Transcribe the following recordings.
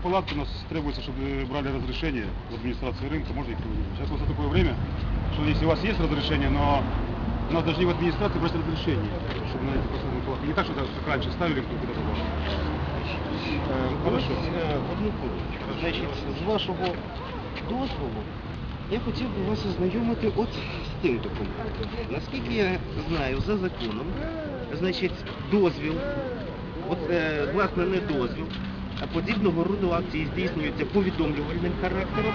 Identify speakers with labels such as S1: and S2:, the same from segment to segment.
S1: такие палатки у нас требуется, чтобы брали разрешение в администрации рынка, можно их проводить. Сейчас у нас такое время, что если у вас есть разрешение, но у нас должны в администрации брать разрешение, чтобы на эти посадные палатки. Не так, что так, как раньше ставили кто куда-то было.
S2: Е,
S1: Хорошо.
S2: ось, е, Одну хвилиночку. Значить, з вашого дозволу я хотів би вас ознайомити от з цим документом. Наскільки я знаю, за законом, значить, дозвіл, от, е, власне, не дозвіл, а подібного роду акції здійснюються повідомлювальним характером,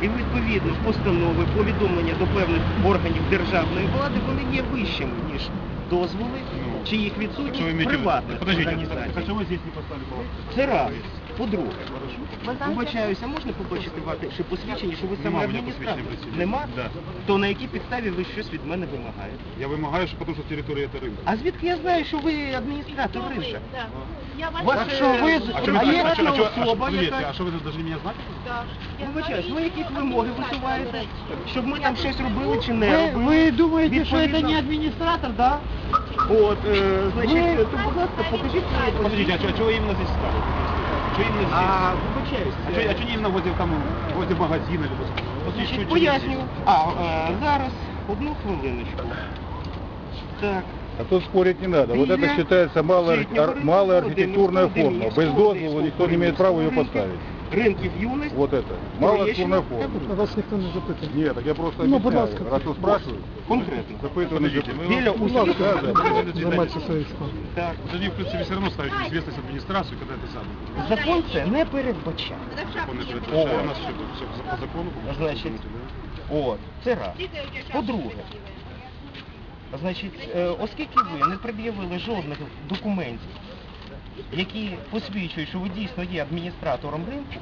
S2: і відповідно постанови, повідомлення до певних органів державної влади, вони є вищими, ніж дозволи,
S1: Ну,
S2: чи їх відсутність приватних організацій.
S1: а?
S2: Це раз. По-друге,
S1: Хорошо.
S2: вибачаюся, можна побачити ваше посвідчення, що ви
S1: Нема
S2: саме
S1: у мене
S2: адміністратор?
S1: посвідчення працівника.
S2: Нема?
S1: Да.
S2: То на якій підставі ви щось від мене вимагаєте?
S1: Я вымогаю, что потому что территория это рынок.
S2: А звідки я знаю, що ви адміністратор ринка?
S3: Да. Я вас
S2: Ваше-
S1: А что вы,
S2: А
S1: а
S2: чё
S1: вы,
S2: вы-
S1: а чё- а чё- а
S2: особа
S1: что- подождите,
S2: якась?
S1: а что вы должны меня знать?
S3: Да. Я
S2: Вибачаюсь,
S3: знаю,
S2: ви якісь
S3: що
S2: вимоги
S3: адміністратор
S2: висуваєте?
S3: речі.
S2: Щоб ми
S3: Я
S2: там щось
S3: просто-
S2: робили чи не
S4: Вы,
S2: робили?
S4: вы думаете, что это
S2: Відповідно-
S4: не администратор, да?
S2: От, е, значить,
S4: Ви-
S2: то, будь ласка, покажіть мені
S1: Подождите, а что, а чё вы именно здесь ставите? Что именно здесь?
S2: А, вибачаюсь.
S1: А что, а чё не именно возле, там, возле магазина? Или возле... Вот здесь
S2: Значить,
S1: чё- чё
S2: поясню.
S1: здесь?
S2: А, е, зараз, одну хвилиночку. Так.
S5: А тут спорить не надо. Вот это
S2: Біля
S5: считается малая,
S2: Среднего
S5: ар-
S2: рынка
S5: малая
S2: Володимирского,
S5: архитектурная форма.
S2: Демидовского,
S5: Без дозвола
S2: Володимирского,
S5: никто не имеет права ее
S2: Володимирского
S5: поставить.
S2: Ринків юності.
S5: Вот это. Малая
S2: Троєщина
S5: архитектурная
S2: та
S5: форма.
S4: Вас никто не запитывает.
S5: Нет, так я просто
S4: Ну, будь
S5: объясняю.
S4: ласка.
S5: Раз вы спрашиваете,
S2: Конкретно.
S5: запытываю.
S1: Подождите, вы-
S2: Біля
S4: Будь ласка,
S2: усіх.
S5: Да, да.
S4: займайтеся своєю справою.
S2: Так.
S1: Вот они, в принципе, все равно ставят в известность администрацию, когда это самое.
S2: Закон це не передбачає.
S3: Це в
S1: Закон
S3: шапці
S1: это
S3: є.
S1: разрешает.
S2: О.
S1: У нас еще тут все по закону. по-моему,
S2: Значит,
S1: да?
S2: От, це раз.
S3: Тільки я шапці
S2: По-друге,
S3: такі видно.
S2: Значить, е, оскільки ви не пред'явили жодних документів, які посвідчують, що ви дійсно є адміністратором ринку,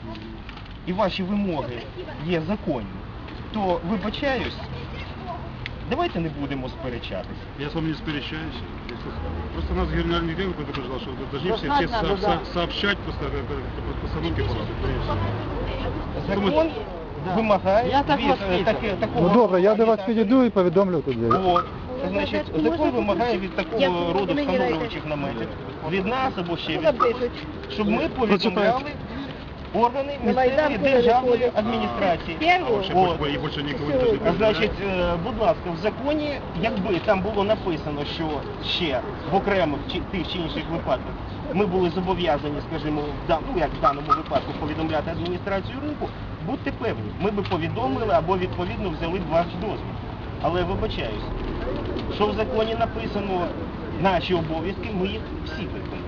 S2: і ваші вимоги є законні, то вибачаюсь, давайте не будемо сперечатися.
S1: Я с вами не сперечаюсь. Просто нас генеральный директор предупреждал, что вы должны все, все
S4: надо,
S1: со-
S4: да.
S1: со- сообщать просто э, э, постановки палаты.
S2: Закон
S4: Да.
S2: вимагає
S4: Я так
S2: від
S4: вас
S2: е,
S4: вижу.
S2: таки- такого
S4: Ну добре, я до вас
S2: агітації.
S4: підійду і повідомлю тоді.
S2: От. Значить, закон вимагає від такого роду
S3: мені
S2: встановлюючих наметів, від нас або ще від
S3: Запишуть.
S2: щоб ми повідомляли органи місцевої державної адміністрації. Значить, е, будь ласка, в законі, якби там було написано, що ще в окремих чи тих чи інших випадках ми були зобов'язані, скажімо, в дан- ну, як в даному випадку повідомляти адміністрацію ринку, будьте певні, ми би повідомили або відповідно взяли б ваш дозвіл. Але вибачаюсь, що в законі написано наші обов'язки, ми їх всі виконуємо.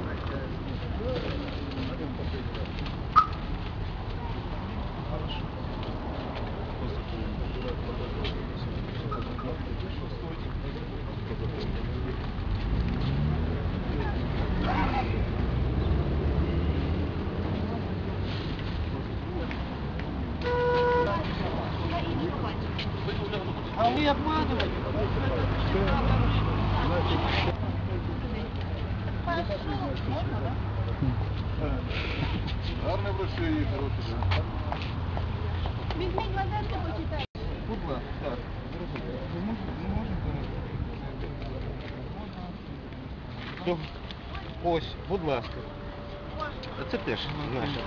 S4: А ви обманюєте?
S5: Хороший, да.
S3: Візьміть газетку, почитайте.
S2: Будь ласка, так. До- Ось, будь ласка. Це теж наша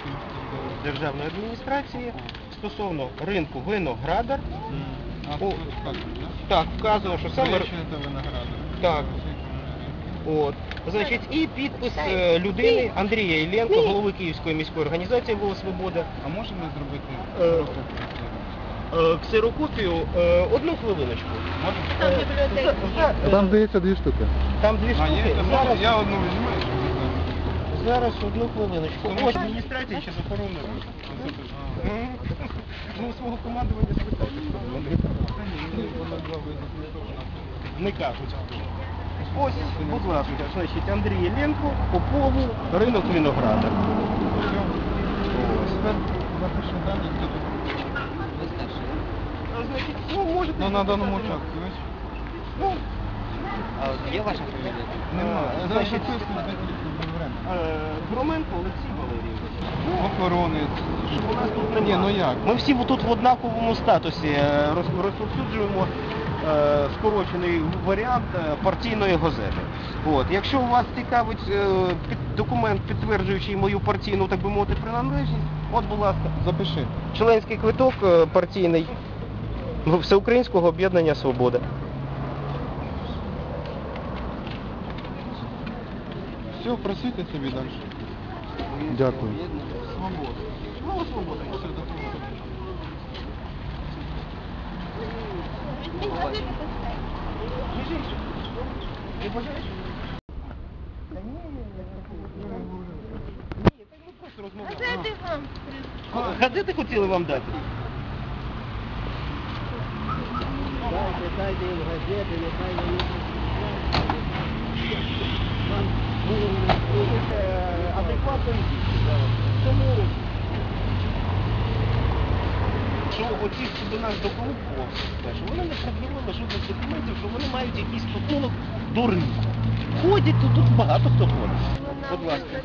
S2: державної адміністрації стосовно ринку виноградар. О, так, вказано, що саме так. От. Значить, і підпис е, людини Андрія Ілленко, голови Київської міської організації «Воля Свобода».
S6: А можемо
S2: Е,
S6: зробити
S2: Е, Ксерокопію, е, одну хвилиночку.
S3: Там
S2: Е,
S3: бібліотеки
S4: А Там здається дві штуки.
S2: Там дві
S6: А,
S2: штуки.
S6: Зараз, Я одну візьму. і щоб ви знали.
S2: зараз одну хвилиночку. Ось адміністрація чи захоронена. Ну, свого командування спитати. Не кажуть. Ось, будь ласка, значить, Андрій Єленко, Попову, ринок винограда. А, Значить, ну, можете...
S6: Ну, на даному участку, ось.
S2: Ну,
S4: Є ваша фамілія?
S6: Нема.
S2: Е, значить, е, Громенко Олексій Валерійович.
S6: Охоронець.
S2: У нас тут
S6: Ні, ну як?
S2: Ми всі тут в однаковому статусі е, роз- розповсюджуємо скорочений варіант е, партійної газети. От. Якщо вас цікавить е, документ, підтверджуючий мою партійну, так би мовити, приналежність, от, будь ласка,
S6: Запиши.
S2: членський квиток е, партійний Всеукраїнського об'єднання Свобода.
S6: Все, працюйте собі далі.
S4: Дякую.
S2: Свобода. Ну, свобода.
S3: Візьміть газети, почитайте.
S2: Не бажаєш?
S3: Газети вам.
S2: Газети хотіли вам дати? Дайте, дайте їм газети, нехай вони адекватно Тому що оці що до нас до що вони не пред'явили жодних документів, що вони мають якийсь стосунок до ринку. Ходять тут, тут багато хто ходить. Будь ласка.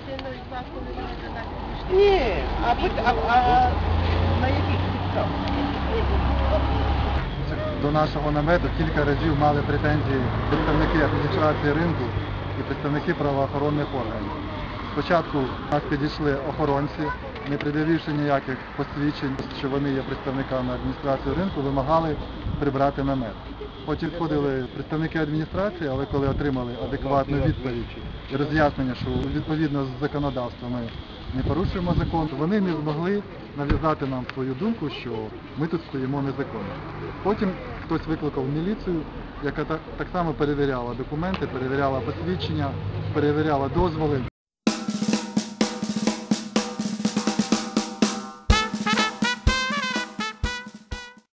S2: Ні, а, пит- а, а на яких підставах?
S4: До нашого намету кілька разів мали претензії представники адміністрації ринку і представники правоохоронних органів. Спочатку до нас підійшли охоронці, не пред'явивши ніяких посвідчень, що вони є представниками адміністрації ринку, вимагали прибрати намет. Потім входили представники адміністрації, але коли отримали адекватну відповідь і роз'яснення, що відповідно з законодавством ми не порушуємо закон, вони не змогли нав'язати нам свою думку, що ми тут стоїмо незаконно. Потім хтось викликав міліцію, яка так само перевіряла документи, перевіряла посвідчення, перевіряла дозволи.